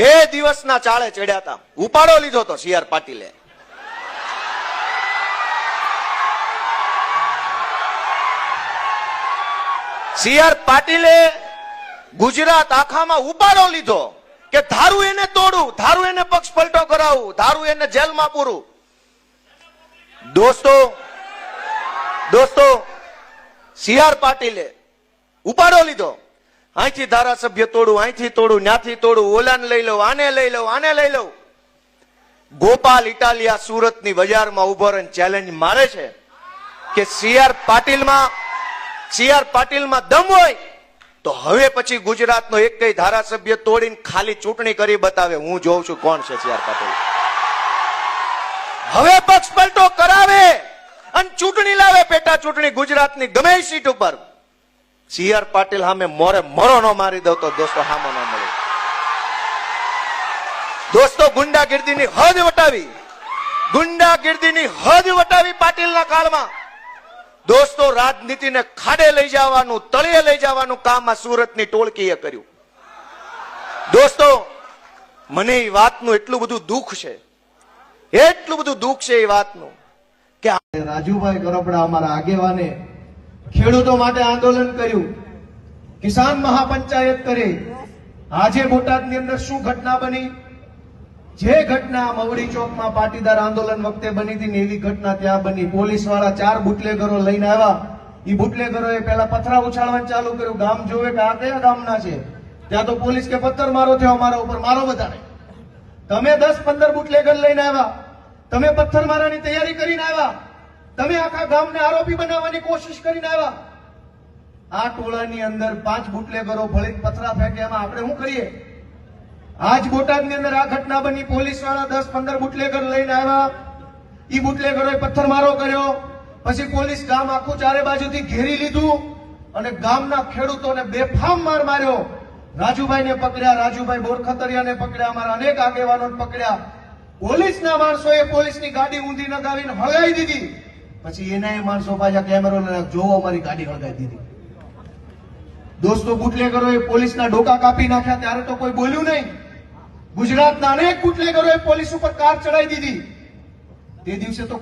કે દિવસના ચાળે ચડ્યા હતા ઉપાડો લીધો તો સીઆર પાટીલે. સીઆર પાટીલે ગુજરાત આખામાં ઉપાડો લીધો કે ધારું એને તોડું, ધારું એને પક્ષ પલટો કરાવું, ધારું એને જેલમાં પૂરું. દોસ્તો દોસ્તો સીઆર પાટીલે ઉપાડો લીધો. અહીંથી ધારાસભ્ય તોડું અહીંથી તોડું, ન્યાથી તોડું, ઓલાને લઈ લઉં, આને લઈ લઉં, આને લઈ લઉં. ગોપાલ ઇટાલિયા સુરતની બજારમાં ઊભો રહીને ચેલેન્જ મારે છે કે સીઆર પાટીલમાં સીઆર પાટીલમાં દમ હોય તો હવે પછી ગુજરાતનો એક કઈ ધારાસભ્ય તોડીને ખાલી ચૂંટણી કરી બતાવે. હું જોઉં છું કોણ છે સીઆર પાટીલ. હવે પક્ષ પલટો કરાવે અને ચૂંટણી લાવે પેટા ચૂંટણી ગુજરાતની ગમે સીટ ઉપર. સીઆર પાટીલ સામે મોરે મરો નો મારી દઉં તો દોસ્તો હામો ન મળે. દોસ્તો ગુંડાગીર્દીની હદ વટાવી, ગુંડાગીર્દીની હદ વટાવી પાટીલના કાળમાં. દોસ્તો રાજનીતિને ખાડે લઈ જવાનું, તળિયે લઈ જવાનું કામ આ સુરતની ટોળકીએ કર્યું. દોસ્તો, મને એ વાતનું એટલું બધું દુઃખ છે, એટલું બધું દુઃખ છે એ વાતનું કે રાજુભાઈ ગરબડા અમારા આગેવાને ખેડૂતો માટે આંદોલન કર્યું. કિસાન મહાપંચાયત કરી. આજે બોટાદની અંદર શું ઘટના બની? જે ઘટના મવડી ચોકમાં પાટીદાર આંદોલન વખતે બની હતી ને એવી ઘટના ત્યાં બની. પોલીસવાળા ચાર બુટલેગરો લઈને આવ્યા. એ બુટલેગરોએ પેલા પથરા ઉછાળવાનું ચાલુ કર્યું. ગામ જોવે કે આ કયા ગામના છે? ત્યાં તો પોલીસ કે પથ્થર મારો થયો અમારા ઉપર, મારો વધારે. તમે દસ પંદર બુટલેગર લઈને આવ્યા. તમે પથ્થર મારાની તૈયારી કરીને આવ્યા. તમે આખા ગામને આરોપી બનાવવાની કોશિશ કરીને આવ્યા. આ ટોળાની અંદર પાંચ બુટલેગરો ફળિત પથરા ફેંકે, એમાં આપણે શું કરીએ? આજ બોટાદની અંદર આ ઘટના બની. પોલીસવાળા દસ પંદર બુટલેગર લઈને આવ્યા. ઈ બુટલેગરોએ પથ્થર મારો કર્યો. પછી પોલીસ ગામ આખું ચારે બાજુથી ઘેરી લીધું અને ગામના ખેડૂતોને બેફામ માર માર્યો. રાજુભાઈને પકડ્યા, રાજુભાઈ બોરખતરિયાને પકડ્યા, અમારા અનેક આગેવાનોને પકડ્યા. પોલીસના માણસોએ પોલીસની ગાડી ઊંધી નગાવીને હળાઈ દીધી. પછી એના માણસો પાછા કેમેરો જોવો અમારી ગાડી હળગાવી દીધી. દોસ્તો, બુટલેગરોએ પોલીસના ડોકા કાપી નાખ્યા, ત્યારે તો કોઈ બોલ્યું નહીં. ગુજરાતના અનેક એ પોલીસ ઉપર કાર ચડાવી દીધી. તે દિવસે તો